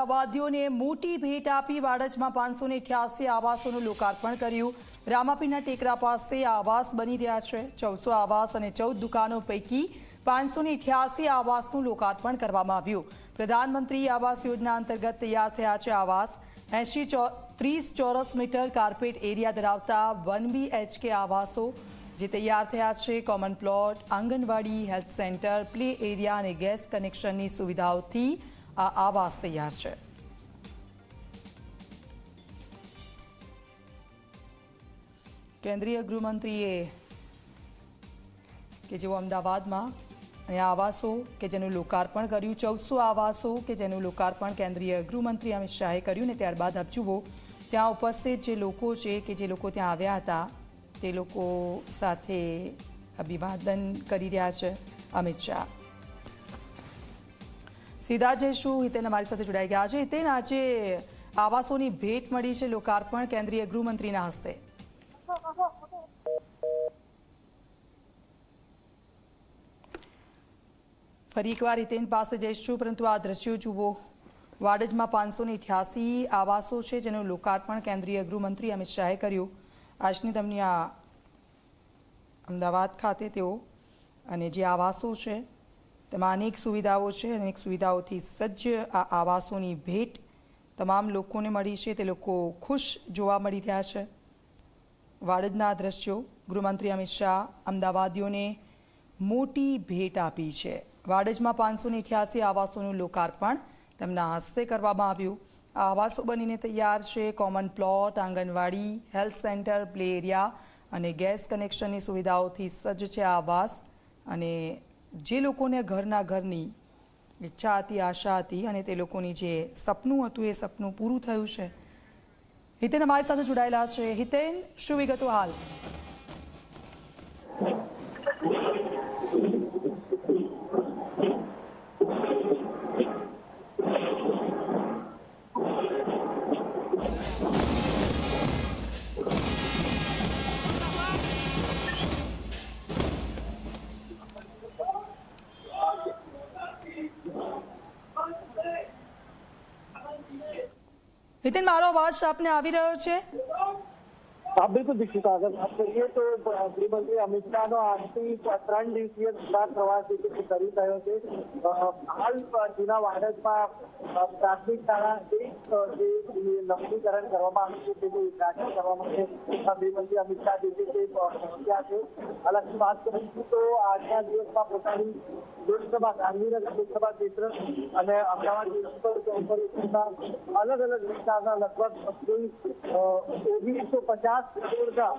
અમદાવાદીઓને મોટી ભેટ આપી વાડજમાં પાંચસો ને અઠ્યાસી આવાસોનું લોકાર્પણ કર્યું. રામાપીના ટેકરા પાસે આવાસ બની રહ્યા છે. ચૌદસો આવાસ અને ચૌદ દુકાનો પૈકી પાંચસો ને અઠ્યાસી આવાસનું લોકાર્પણ કરવામાં આવ્યું. પ્રધાનમંત્રી આવાસ યોજના અંતર્ગત તૈયાર થયા છે આવાસ. એંશી ત્રીસ ચોરસ મીટર કાર્પેટ એરિયા ધરાવતા વન બી એચકે આવાસો જે તૈયાર થયા છે. Common plot, anganwadi, health centre, play area અને ગેસ કનેક્શનની સુવિધાઓથી આ આવાસ તૈયાર છે કેન્દ્રીય ગૃહમંત્રીએ કે જેઓ અમદાવાદમાં અને આવાસો કે જેનું લોકાર્પણ કર્યું, ચૌદસો આવાસો કે જેનું લોકાર્પણ કેન્દ્રીય ગૃહમંત્રી અમિત શાહે કર્યું ને ત્યારબાદ આપ ત્યાં ઉપસ્થિત જે લોકો છે કે જે લોકો ત્યાં આવ્યા હતા, તે લોકો સાથે અભિવાદન કરી રહ્યા છે અમિત શાહ. સીધા જઈશું હિતેન અમારી સાથે જોડાઈ ગયા છે? હિતેન, આજે આવાસોની ભેટ મળી છે, લોકાર્પણ કેન્દ્રીય ગૃહમંત્રીના હસ્તે. ફરી એકવાર હિતેન પાસે જઈશું, પરંતુ આ દ્રશ્યો જુઓ. વાડજમાં પાંચસો ને અઠ્યાસી આવાસો છે, જેનું લોકાર્પણ કેન્દ્રીય ગૃહમંત્રી અમિત શાહે કર્યું. આજની તેમની આ અમદાવાદ ખાતે તેઓ, અને જે આવાસો છે તેમાં અનેક સુવિધાઓ છે અનેક સુવિધાઓથી સજ્જ આ આવાસોની ભેટ તમામ લોકોને મળી છે. તે લોકો ખુશ જોવા મળી રહ્યા છે. વાડજના દ્રશ્યો, ગૃહમંત્રી અમિત શાહ અમદાવાદીઓને મોટી ભેટ આપી છે. વાડજમાં પાંચસો અઠ્યાસી આવાસોનું લોકાર્પણ તેમના હસ્તે કરવામાં આવ્યું. આ આવાસો બનીને તૈયાર છે common plot, anganwadi, health centre, play area અને ગેસ કનેક્શનની સુવિધાઓથી સજ્જ છે આ આવાસ અને જે લોકોને ઘરના ઘરની ઈચ્છા હતી, આશા હતી અને તે લોકોની જે સપનું હતું, એ સપનું પૂરું થયું છે. હિતેન અમારી સાથે જોડાયેલા છે. હિતેન, શું વિગતો હાલ? હિતેન મારો અવાજ આપને આવી રહ્યો છે? હા, બિલકુલ દીક્ષિત આગળ વાત કરીએ તો ગૃહમંત્રી અમિત શાહનો આજથી ત્રણ દિવસીય ગુજરાત પ્રવાસ શરૂ થયો છે. હાલ જૂના વાડજમાં પ્રાથમિક શાળા જે નવીનીકરણ કરવામાં આવ્યું છે, તેનું ઉદઘાટન કરવા માટે ગૃહમંત્રી અમિત શાહ, જે છે, તે પહોંચ્યા છે. હાલાકી વાત કરીશું તો આજના દિવસમાં પોતાની લોકસભા, ગાંધીનગર લોકસભા ક્ષેત્ર અને અમદાવાદ મ્યુનિસિપલ અલગ અલગ વિસ્તારના લગભગ કુલ ઓગણીસો પચાસ કરોડના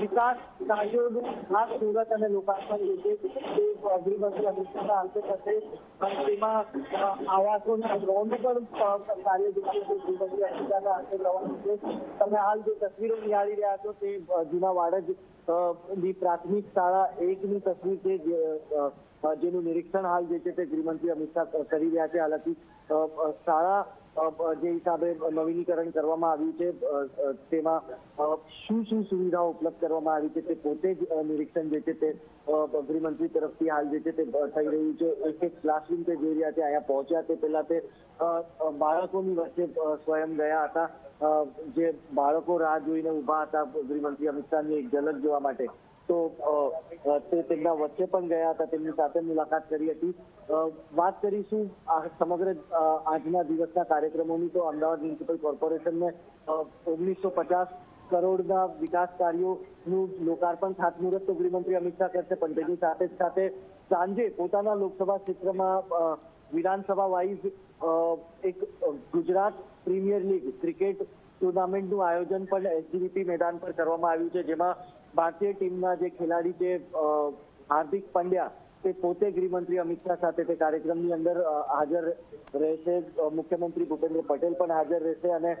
વિકાસ કાર્યોનું ખાસ સુરત અને લોકાર્પણ જે છે, તે ગૃહમંત્રી અમિત શાહના અંતે થશે. તેમાં આવાસોના ગ્રાઉન્ડ પણ કાર્ય જે છે તમે હાલ જે તસવીરો નિહાળી રહ્યા છો તે જૂના વાડજની પ્રાથમિક શાળા એકની તસવીર છે જેનું નિરીક્ષણ હાલ જે છે તે ગૃહમંત્રી અમિત શાહ કરી રહ્યા છે. હાલાકી શાળા જે હિસાબે નવીનીકરણ કરવામાં આવ્યું છે તેમાં શું શું સુવિધાઓ ઉપલબ્ધ કરવામાં આવી છે, તે પોતે જ નિરીક્ષણ જે છે તે ગૃહમંત્રી તરફથી હાલ જે છે તે થઈ રહ્યું છે. એક એક ક્લાસરૂમ તે જોઈ રહ્યા છે, અહીંયા પહોંચ્યા તે પહેલા તે બાળકોની વચ્ચે સ્વયં ગયા હતા. જે બાળકો રાહ જોઈને ઊભા હતા ગૃહમંત્રી અમિત શાહની એક ઝલક જોવા માટે. તો તે તેમના વચ્ચે પણ ગયા હતા, તેમની સાથે મુલાકાત કરી હતી. વાત કરીશું આ સમગ્ર આજના દિવસના કાર્યક્રમોની. તો અમદાવાદ મ્યુનિસિપલ કોર્પોરેશનને ઓગણીસો પચાસ કરોડના વિકાસ કાર્યોનું લોકાર્પણ ખાતમુહૂર્ત તો ગૃહમંત્રી અમિત શાહ કરશે, પણ તેની સાથે જ સાથે સાંજે પોતાના લોકસભા ક્ષેત્રમાં વિધાનસભા વાઇઝ એક ગુજરાત પ્રીમિયર લીગ ક્રિકેટ ટુર્નામેન્ટનું આયોજન પણ એસજીવીપી મેદાન પર કરવામાં આવ્યું છે, જેમાં ભારતીય ટીમના જે ખેલાડી છે હાર્દિક પંડ્યા તે પોતે ગૃહમંત્રી અમિત શાહ સાથે તે કાર્યક્રમની અંદર હાજર રહેશે. મુખ્યમંત્રી ભૂપેન્દ્ર પટેલ પણ હાજર રહેશે અને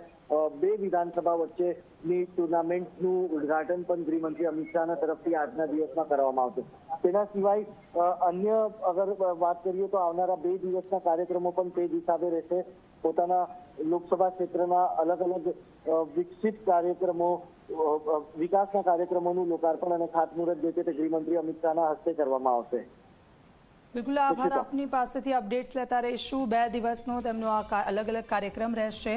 બે વિધાનસભા વચ્ચેની ટુર્નામેન્ટનું ઉદ્ઘાટન પણ ગૃહમંત્રી અમિત શાહના તરફથી આજના દિવસમાં કરવામાં આવશે. તેના સિવાય અન્ય અગર વાત કરીએ તો આવનારા બે દિવસના કાર્યક્રમો પણ તે હિસાબે રહેશે. પોતાના લોકસભા ક્ષેત્રના અલગ અલગ વિકસિત કાર્યક્રમો વિકાસના કાર્યક્રમોનું લોકાર્પણ અને ખાતમુહૂર્ત જે છે તે ગૃહમંત્રી અમિત શાહના હસ્તે કરવામાં આવશે. બિલકુલ આભાર. આપની પાસેથી અપડેટ્સ લેતા રહીશું. બે દિવસનો તેમનો આ અલગ અલગ કાર્યક્રમ રહેશે.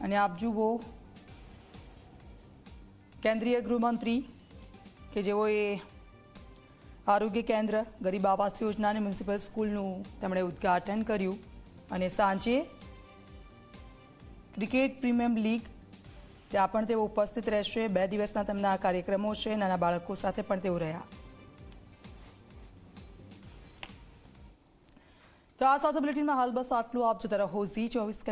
અને આપ જુઓ કેન્દ્રીય ગૃહમંત્રી કે જેઓએ આરોગ્ય કેન્દ્ર ગરીબ આવાસ યોજના અને મ્યુનિસિપલ સ્કૂલનું તેમણે ઉદ્ઘાટન કર્યું. અને સાંજે ક્રિકેટ પ્રીમિયમ લીગ ત્યાં પણ તેઓ ઉપસ્થિત રહેશે. બે દિવસના તેમના આ કાર્યક્રમો છે. નાના બાળકો સાથે પણ તેઓ રહ્યા. તો આ સાથે બુલેટિનમાં હાલ બસ આટલું. આપ જોતા રહો ઝી ચોવીસ